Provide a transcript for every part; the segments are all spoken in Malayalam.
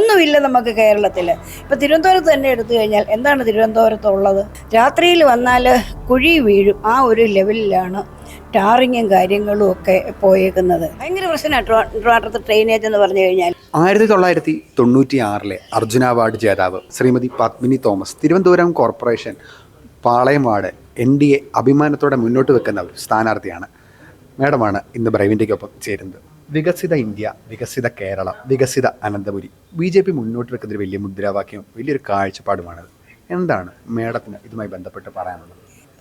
ഒന്നുമില്ല നമുക്ക് കേരളത്തിൽ ഇപ്പം തിരുവനന്തപുരത്ത് തന്നെ എടുത്തു കഴിഞ്ഞാൽ എന്താണ് തിരുവനന്തപുരത്തുള്ളത്? രാത്രിയിൽ വന്നാൽ കുഴി വീഴും. ആ ഒരു ലെവലിലാണ് ടാറിങ്ങും കാര്യങ്ങളും ഒക്കെ പോയേക്കുന്നത്. ഭയങ്കര പ്രശ്നമാണ് ട്രെയിനേജ് എന്ന് പറഞ്ഞു കഴിഞ്ഞാൽ. ആയിരത്തി തൊള്ളായിരത്തി തൊണ്ണൂറ്റി ആറിലെ അർജുന അവാർഡ് ജേതാവ് Srimathi Padmini Thomas Thiruvananthapuram corporation Palayam ward N D A അഭിമാനത്തോടെ മുന്നോട്ട് വെക്കുന്ന ഒരു സ്ഥാനാർത്ഥിയാണ്. മാഡമാണ് ഇന്ന് ബ്രൈവിന്റെക്കൊപ്പം ചേരുന്നത്. വികസിത ഇന്ത്യ വികസിത കേരളം വികസിത അനന്തപുരി. ബി ജെ പി മുന്നോട്ട് വെക്കുന്ന ഒരു വലിയ മുദ്രാവാക്യവും വലിയൊരു കാഴ്ചപ്പാടുമാണത്. എന്താണ് മേഡത്തിന് ഇതുമായി ബന്ധപ്പെട്ട് പറയാനുള്ളത്?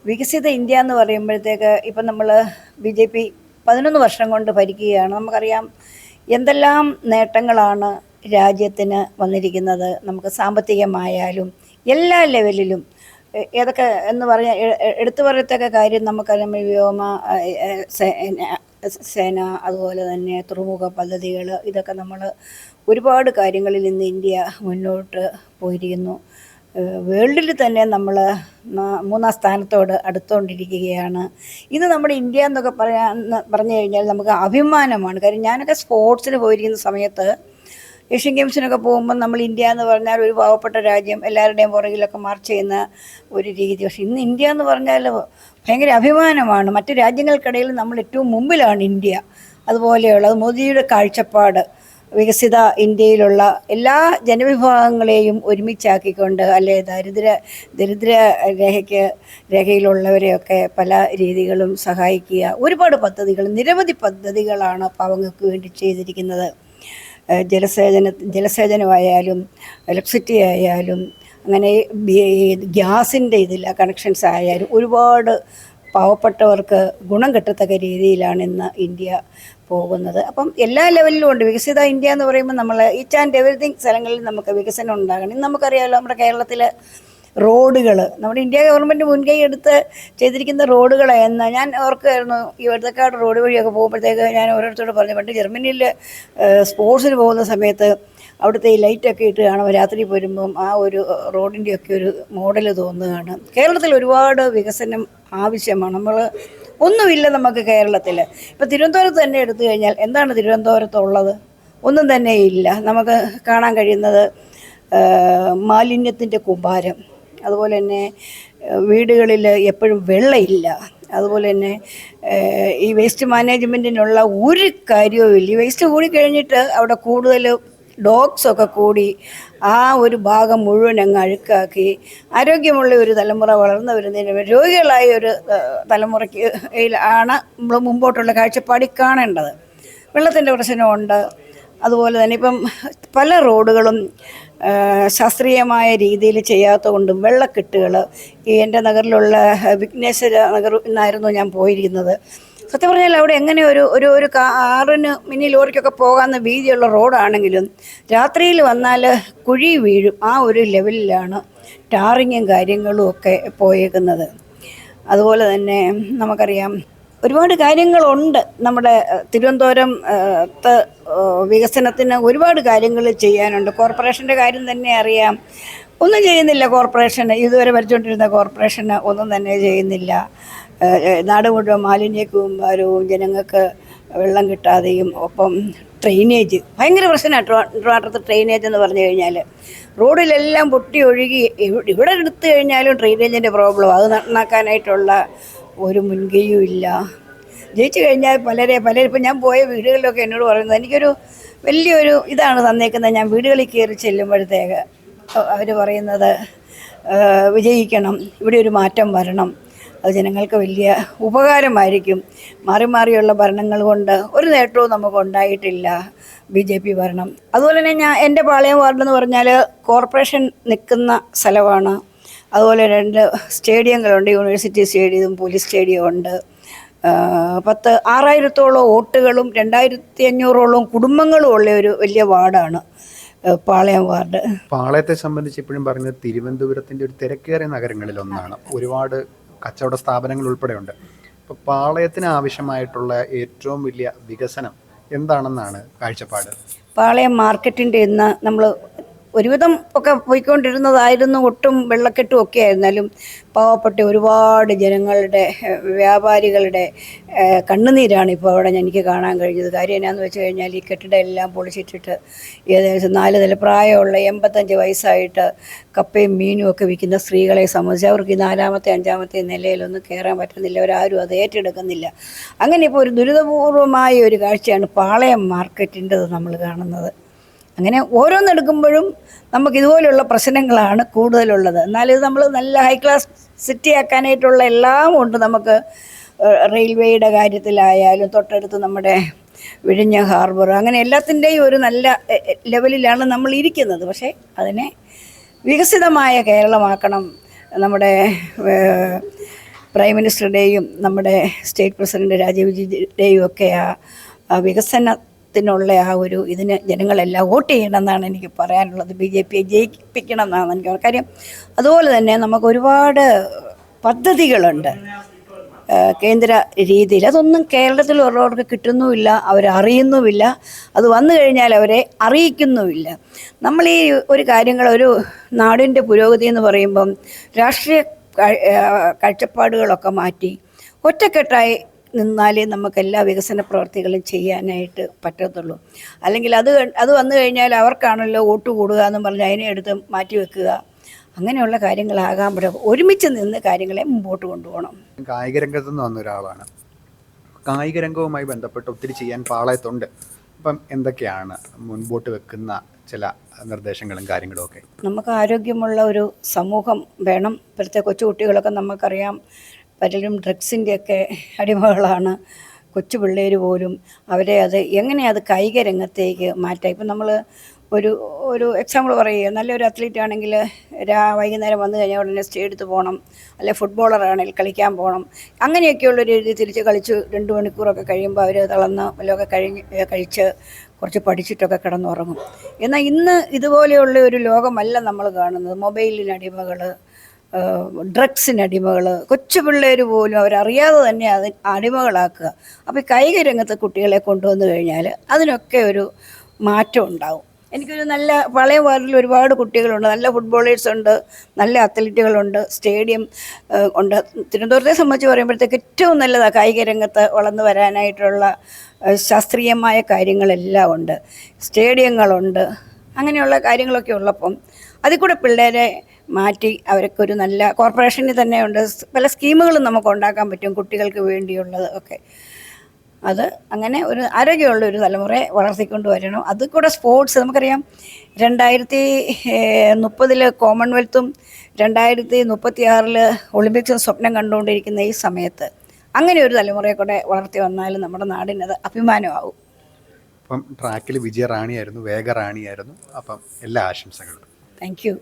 വികസിത ഇന്ത്യ എന്ന് പറയുമ്പോഴത്തേക്ക് ഇപ്പം നമ്മൾ ബി ജെ പി പതിനൊന്ന് വർഷം കൊണ്ട് ഭരിക്കുകയാണ്. നമുക്കറിയാം എന്തെല്ലാം നേട്ടങ്ങളാണ് രാജ്യത്തിന് വന്നിരിക്കുന്നത്. നമുക്ക് സാമ്പത്തികമായാലും എല്ലാ ലെവലിലും ഏതൊക്കെ എന്ന് പറഞ്ഞ എടുത്തു പറയത്തക്ക കാര്യം നമുക്കറിയാം വ്യോമ എ, എ, സേന അതുപോലെ തന്നെ തുറമുഖ പദ്ധതികൾ ഇതൊക്കെ നമ്മൾ ഒരുപാട് കാര്യങ്ങളിൽ ഇന്ന് ഇന്ത്യ മുന്നോട്ട് പോയിരിക്കുന്നു. വേൾഡിൽ തന്നെ നമ്മൾ മൂന്നാം സ്ഥാനത്തോട് അടുത്തുകൊണ്ടിരിക്കുകയാണ് ഇത് നമ്മുടെ ഇന്ത്യ എന്നൊക്കെ പറയാൻ പറഞ്ഞു കഴിഞ്ഞാൽ നമുക്ക് അഭിമാനമാണ്. കാര്യം ഞാനൊക്കെ സ്പോർട്സിന് പോയിരിക്കുന്ന സമയത്ത് ഏഷ്യൻ ഗെയിംസിനൊക്കെ പോകുമ്പോൾ നമ്മൾ ഇന്ത്യ എന്ന് പറഞ്ഞാൽ ഒരു പാവപ്പെട്ട രാജ്യം എല്ലാവരുടെയും പുറകിലൊക്കെ മാർച്ച് ചെയ്യുന്ന ഒരു രീതി. പക്ഷേ ഇന്ന് ഇന്ത്യ എന്ന് പറഞ്ഞാൽ ഭയങ്കര അഭിമാനമാണ്. മറ്റ് രാജ്യങ്ങൾക്കിടയിൽ നമ്മൾ ഏറ്റവും മുമ്പിലാണ് ഇന്ത്യ. അതുപോലെയുള്ളത് മോദിയുടെ കാഴ്ചപ്പാട് വികസിത ഇന്ത്യയിലുള്ള എല്ലാ ജനവിഭാഗങ്ങളെയും ഒരുമിച്ചാക്കിക്കൊണ്ട് അല്ലെ ദരിദ്ര ദരിദ്ര രേഖയ്ക്ക് രേഖയിലുള്ളവരെയൊക്കെ പല രീതികളും സഹായിക്കുക. ഒരുപാട് പദ്ധതികൾ നിരവധി പദ്ധതികളാണ് പാവങ്ങൾക്ക് വേണ്ടി ചെയ്തിരിക്കുന്നത്. ജലസേചന ജലസേചനമായാലും ഇലക്ട്രിസിറ്റി ആയാലും അങ്ങനെ ഗ്യാസിന്റെ ഇതില്ല കണക്ഷൻസ് ആയാലും ഒരുപാട് പാവപ്പെട്ടവർക്ക് ഗുണം കിട്ടത്തക്ക രീതിയിലാണ് ഇന്ന് ഇന്ത്യ പോകുന്നത്. അപ്പം എല്ലാ ലെവലിലും ഉണ്ട്. വികസിത ഇന്ത്യ എന്ന് പറയുമ്പോൾ നമ്മൾ ഈച്ച് ആൻഡ് എവറിഥിങ് സ്ഥലങ്ങളിൽ നമുക്ക് വികസനം ഉണ്ടാകണം. ഇന്ന് നമുക്കറിയാമല്ലോ നമ്മുടെ കേരളത്തിൽ റോഡുകൾ നമ്മുടെ ഇന്ത്യ ഗവൺമെന്റ് മുൻകൈ എടുത്ത് ചെയ്തിരിക്കുന്ന റോഡുകൾ എന്ന് ഞാൻ ഓർക്കുമായിരുന്നു ഈ വഴുതക്കാട് റോഡ് വഴിയൊക്കെ പോകുമ്പോഴത്തേക്ക് ഞാൻ ഓരോരുത്തരോട് പറഞ്ഞു പണ്ട് ജർമ്മനിയിൽ സ്പോർട്സിന് പോകുന്ന സമയത്ത് അവിടുത്തെ ഈ ലൈറ്റൊക്കെ ഇട്ട് കാണുമ്പോൾ രാത്രി വരുമ്പം ആ ഒരു റോഡിന്റെയൊക്കെ ഒരു മോഡൽ തോന്നുകയാണ്. കേരളത്തിൽ ഒരുപാട് വികസനം ആവശ്യമാണ്. നമ്മൾ ഒന്നുമില്ല നമുക്ക് കേരളത്തിൽ ഇപ്പോൾ തിരുവനന്തപുരത്ത് തന്നെ എടുത്തു കഴിഞ്ഞാൽ എന്താണ് തിരുവനന്തപുരത്തുള്ളത്? ഒന്നും തന്നെ ഇല്ല. നമുക്ക് കാണാൻ കഴിയുന്നത് മാലിന്യത്തിന്റെ കൂമ്പാരം. അതുപോലെ തന്നെ വീടുകളിൽ എപ്പോഴും വെള്ളമില്ല അതുപോലെ തന്നെ ഈ വേസ്റ്റ് മാനേജ്മെന്റിനുള്ള ഒരു കാര്യവും ഇല്ല. ഈ വേസ്റ്റ് കൂടിക്കഴിഞ്ഞിട്ട് അവിടെ കൂടുതൽ ഡോഗ്സൊക്കെ കൂടി ആ ഒരു ഭാഗം മുഴുവൻ അങ്ങ് അഴുക്കാക്കി ആരോഗ്യമുള്ള ഒരു തലമുറ വളർന്നു വരുന്നതിന് രോഗികളായ ഒരു തലമുറയ്ക്ക് ആണ് നമ്മൾ മുമ്പോട്ടുള്ള കാഴ്ചപ്പാടി കാണേണ്ടത്. വെള്ളത്തിന്റെ പ്രശ്നമുണ്ട്. അതുപോലെ തന്നെ ഇപ്പം പല റോഡുകളും ശാസ്ത്രീയമായ രീതിയിൽ ചെയ്യാത്തതുകൊണ്ടും വെള്ളക്കെട്ടുകൾ ഈ എന്റെ നഗറിലുള്ള വിഘ്നേശ്വര നഗർ എന്നായിരുന്നു ഞാൻ പോയിരിക്കുന്നത്. സത്യം പറഞ്ഞാൽ അവിടെ എങ്ങനെ ഒരു ഒരു ഒരു കാറിന് മിനി ലോറിക്കൊക്കെ പോകാവുന്ന വീതിയുള്ള റോഡാണെങ്കിലും രാത്രിയിൽ വന്നാൽ കുഴി വീഴും ആ ഒരു ലെവലിലാണ് ടാറിങ്ങും കാര്യങ്ങളും ഒക്കെ പോയേക്കുന്നത്. അതുപോലെ തന്നെ നമുക്കറിയാം ഒരുപാട് കാര്യങ്ങളുണ്ട്. നമ്മുടെ തിരുവനന്തപുരം വികസനത്തിന് ഒരുപാട് കാര്യങ്ങൾ ചെയ്യാനുണ്ട്. കോർപ്പറേഷന്റെ കാര്യം തന്നെ അറിയാം. ഒന്നും ചെയ്യുന്നില്ല കോർപ്പറേഷന്. ഇതുവരെ ഭരിച്ചുകൊണ്ടിരുന്ന കോർപ്പറേഷന് ഒന്നും തന്നെ ചെയ്യുന്നില്ല. നാട് മുഴുവൻ മാലിന്യ കൂമ്പാരവും ജനങ്ങൾക്ക് വെള്ളം കിട്ടാതെയും ഒപ്പം ഡ്രെയിനേജ്. ഭയങ്കര പ്രശ്നമാണ് ട്രിവാൻഡ്രത്ത് ഡ്രെയിനേജ് എന്ന് പറഞ്ഞു കഴിഞ്ഞാൽ റോഡിലെല്ലാം പൊട്ടി ഒഴുകി. ഇവിടെ എടുത്തു കഴിഞ്ഞാലും ഡ്രെയിനേജിന്റെ പ്രോബ്ലം. അത് നന്നാക്കാനായിട്ടുള്ള ഒരു മുൻകൈയും ഇല്ല. ജയിച്ചു കഴിഞ്ഞാൽ പലരെ പലരും ഇപ്പം ഞാൻ പോയ വീടുകളിലൊക്കെ എന്നോട് പറയുന്നത് എനിക്കൊരു വലിയൊരു ഇതാണ് തന്നേക്കുന്നത്. ഞാൻ വീടുകളിൽ കയറി ചെല്ലുമ്പോഴത്തേക്ക് അവർ പറയുന്നത് വിജയിക്കണം. ഇവിടെ ഒരു മാറ്റം വരണം. അത് ജനങ്ങൾക്ക് വലിയ ഉപകാരമായിരിക്കും. മാറി മാറിയുള്ള ഭരണങ്ങൾ കൊണ്ട് ഒരു നേട്ടവും നമുക്ക് ഉണ്ടായിട്ടില്ല ബി ജെ പി ഭരണം. അതുപോലെ തന്നെ ഞാൻ എന്റെ പാളയം വാർഡ് എന്ന് പറഞ്ഞാൽ കോർപ്പറേഷൻ നിൽക്കുന്ന സ്ഥലമാണ് അതുപോലെ രണ്ട് സ്റ്റേഡിയങ്ങളുണ്ട് യൂണിവേഴ്സിറ്റി സ്റ്റേഡിയവും പോലീസ് സ്റ്റേഡിയവും ഉണ്ട് പത്ത് ആറായിരത്തോളം വോട്ടുകളും രണ്ടായിരത്തി അഞ്ഞൂറോളം കുടുംബങ്ങളും ഉള്ള ഒരു വലിയ വാർഡാണ് പാളയം വാർഡ്. പാളയത്തെ സംബന്ധിച്ച് ഇപ്പോഴും പറയുന്നത് തിരുവനന്തപുരത്തിന്റെ ഒരു തിരക്കേറിയ നഗരങ്ങളിൽ ഒന്നാണ്. ഒരുപാട് കച്ചവട സ്ഥാപനങ്ങൾ ഉൾപ്പെടെയുണ്ട്. അപ്പോൾ പാളയത്തിന് ആവശ്യമായിട്ടുള്ള ഏറ്റവും വലിയ വികസനം എന്താണെന്നാണ് കാഴ്ചപ്പാട്? പാളയം മാർക്കറ്റിന്റെ ഇന്ന് നമ്മൾ ഒരുവിധം ഒക്കെ പോയിക്കൊണ്ടിരുന്നതായിരുന്നു ഒട്ടും വെള്ളക്കെട്ടും ഒക്കെ ആയിരുന്നാലും പാവപ്പെട്ട ഒരുപാട് ജനങ്ങളുടെ വ്യാപാരികളുടെ കണ്ണുനീരാണ് ഇപ്പോൾ അവിടെ എനിക്ക് കാണാൻ കഴിഞ്ഞത്. കാര്യം എന്നാന്ന് വെച്ച് കഴിഞ്ഞാൽ ഈ കെട്ടിടം എല്ലാം പൊളിച്ചിട്ടിട്ട് ഏകദേശം നാല് നില പ്രായമുള്ള എൺപത്തഞ്ച് വയസ്സായിട്ട് കപ്പയും മീനും ഒക്കെ വിൽക്കുന്ന സ്ത്രീകളെ സംബന്ധിച്ച് അവർക്ക് ഈ നാലാമത്തെ അഞ്ചാമത്തെ നിലയിലൊന്നും കയറാൻ പറ്റുന്നില്ല. അവരാരും അത് ഏറ്റെടുക്കുന്നില്ല. അങ്ങനെ ഇപ്പോൾ ഒരു ദുരിതപൂർവമായ ഒരു കാഴ്ചയാണ് പാളയം മാർക്കറ്റിന്റെത് നമ്മൾ കാണുന്നത്. അങ്ങനെ ഓരോന്നെടുക്കുമ്പോഴും നമുക്ക് ഇതുപോലെയുള്ള പ്രശ്നങ്ങളാണ് കൂടുതലുള്ളത്. എന്നാൽ ഇത് നമ്മൾ നല്ല ഹൈ ക്ലാസ് സിറ്റി ആക്കാനായിട്ടുള്ള എല്ലാം ഉണ്ട് നമുക്ക് റെയിൽവേയുടെ കാര്യത്തിലായാലും തൊട്ടടുത്ത് നമ്മുടെ വിഴിഞ്ഞ ഹാർബർ അങ്ങനെ എല്ലാത്തിന്റെയും ഒരു നല്ല ലെവലിലാണ് നമ്മൾ ഇരിക്കുന്നത്. പക്ഷേ അതിനെ വികസിതമായ കേരളമാക്കണം നമ്മുടെ പ്രൈം മിനിസ്റ്ററുടെയും നമ്മുടെ സ്റ്റേറ്റ് പ്രസിഡന്റ് രാജീവ് ജിയുടെയും ഒക്കെ ആ ആ വികസനത്തിനുള്ള ആ ഒരു ഇതിന് ജനങ്ങളെല്ലാം വോട്ട് ചെയ്യണമെന്നാണ് എനിക്ക് പറയാനുള്ളത്. ബി ജെ പിയെ ജയിപ്പിക്കണം എന്നാണ് എനിക്ക് കാര്യം. അതുപോലെ തന്നെ നമുക്ക് ഒരുപാട് പദ്ധതികളുണ്ട്. കേന്ദ്ര രീതിയിൽ. അതൊന്നും കേരളത്തിൽ കേരളത്തിലുള്ളവർക്ക് കിട്ടുന്നുമില്ല അവരറിയുന്നുമില്ല. അത് വന്നു കഴിഞ്ഞാൽ അവരെ അറിയിക്കുന്നുമില്ല. നമ്മൾ ഈ ഒരു കാര്യങ്ങൾ ഒരു നാടിന്റെ പുരോഗതി എന്ന് പറയുമ്പം രാഷ്ട്രീയ കാഴ്ചപ്പാടുകളൊക്കെ മാറ്റി ഒറ്റക്കെട്ടായി നിന്നാലേ നമുക്ക് എല്ലാ വികസന പ്രവർത്തികളും ചെയ്യാനായിട്ട് പറ്റത്തുള്ളൂ. അല്ലെങ്കിൽ അത് അത് വന്നു കഴിഞ്ഞാൽ അവർക്കാണല്ലോ വോട്ട് കൂടുക എന്ന് പറഞ്ഞ് അതിനെ എടുത്ത് മാറ്റി വെക്കുക. അങ്ങനെയുള്ള കാര്യങ്ങളാകാൻ പറ്റും ഒരുമിച്ച് നിന്ന് കാര്യങ്ങളെ മുമ്പോട്ട് കൊണ്ടുപോകണം. കായിക രംഗത്ത് നിന്ന് വന്ന ഒരാളാണ് കായിക രംഗവുമായി ബന്ധപ്പെട്ട് ഒത്തിരി ചെയ്യാൻ പാളയത്തുണ്ട്. അപ്പം എന്തൊക്കെയാണ് മുൻപോട്ട് വെക്കുന്ന ചില നിർദ്ദേശങ്ങളും കാര്യങ്ങളും ഒക്കെ? നമുക്ക് ആരോഗ്യമുള്ള ഒരു സമൂഹം വേണം. ഇപ്പോഴത്തെ കൊച്ചുകുട്ടികളൊക്കെ നമുക്കറിയാം പലരും ഡ്രഗ്സിന്റെയൊക്കെ അടിമകളാണ്. കൊച്ചു പിള്ളേർ പോലും അവരെ അത് എങ്ങനെ അത് കായിക രംഗത്തേക്ക് മാറ്റാം? ഇപ്പം നമ്മൾ ഒരു ഒരു എക്സാമ്പിൾ പറയുക. നല്ലൊരു അത്ലീറ്റ് ആണെങ്കിൽ രാ വൈകുന്നേരം വന്നു കഴിഞ്ഞാൽ ഉടനെ സ്റ്റേ എടുത്ത് പോകണം. അല്ലെ ഫുട്ബോളർ ആണെങ്കിൽ കളിക്കാൻ പോകണം. അങ്ങനെയൊക്കെയുള്ള ഒരു രീതി തിരിച്ച് കളിച്ച് രണ്ട് മണിക്കൂറൊക്കെ കഴിയുമ്പോൾ അവർ തളർന്ന് വല്ലതൊക്കെ കഴിഞ്ഞ് കഴിച്ച് കുറച്ച് പഠിച്ചിട്ടൊക്കെ കിടന്നുറങ്ങും. എന്നാൽ ഇന്ന് ഇതുപോലെയുള്ള ഒരു ലോകമല്ല നമ്മൾ കാണുന്നത്. മൊബൈലിന് അടിമകൾ ഡ്രഗ്സിന് അടിമകൾ കൊച്ചു പിള്ളേർ പോലും അവരറിയാതെ തന്നെ അത് അടിമകളാക്കുക. അപ്പോൾ ഈ കായിക രംഗത്ത് കുട്ടികളെ കൊണ്ടുവന്നു കഴിഞ്ഞാൽ അതിനൊക്കെ ഒരു മാറ്റം ഉണ്ടാവും. എനിക്കൊരു നല്ല പഴയ വാർഡിൽ ഒരുപാട് കുട്ടികളുണ്ട്. നല്ല ഫുട്ബോളേഴ്സ് ഉണ്ട് നല്ല അത്ലറ്റുകളുണ്ട് സ്റ്റേഡിയം ഉണ്ട്. തിരുവനന്തപുരത്തെ സംബന്ധിച്ച് പറയുമ്പോഴത്തേക്ക് ഏറ്റവും നല്ലതാണ് കായിക രംഗത്ത് വളർന്നു വരാനായിട്ടുള്ള ശാസ്ത്രീയമായ കാര്യങ്ങളെല്ലാം ഉണ്ട്. സ്റ്റേഡിയങ്ങളുണ്ട്. അങ്ങനെയുള്ള കാര്യങ്ങളൊക്കെ ഉള്ളപ്പം അതിൽ കൂടെ പിള്ളേരെ മാറ്റി അവർക്കൊരു നല്ല കോർപ്പറേഷനിൽ തന്നെ ഉണ്ട്. പല സ്കീമുകളും നമുക്ക് ഉണ്ടാക്കാൻ പറ്റും കുട്ടികൾക്ക് വേണ്ടിയുള്ളത് ഒക്കെ. അത് അങ്ങനെ ഒരു ആരോഗ്യമുള്ള ഒരു തലമുറയെ വളർത്തിക്കൊണ്ട് വരണം. അത് കൂടെ സ്പോർട്സ് നമുക്കറിയാം. രണ്ടായിരത്തി മുപ്പതിൽ കോമൺവെൽത്തും രണ്ടായിരത്തി മുപ്പത്തി ആറിൽ ഒളിമ്പിക്സും സ്വപ്നം കണ്ടുകൊണ്ടിരിക്കുന്ന ഈ സമയത്ത് അങ്ങനെ ഒരു തലമുറയെ കൂടെ വളർത്തി വന്നാൽ നമ്മുടെ നാടിനത് അഭിമാനമാവും. അപ്പം ട്രാക്കിൽ വിജയ റാണിയായിരുന്നു വേഗ റാണിയായിരുന്നു അപ്പം എല്ലാ ആശംസകളും. Thank you.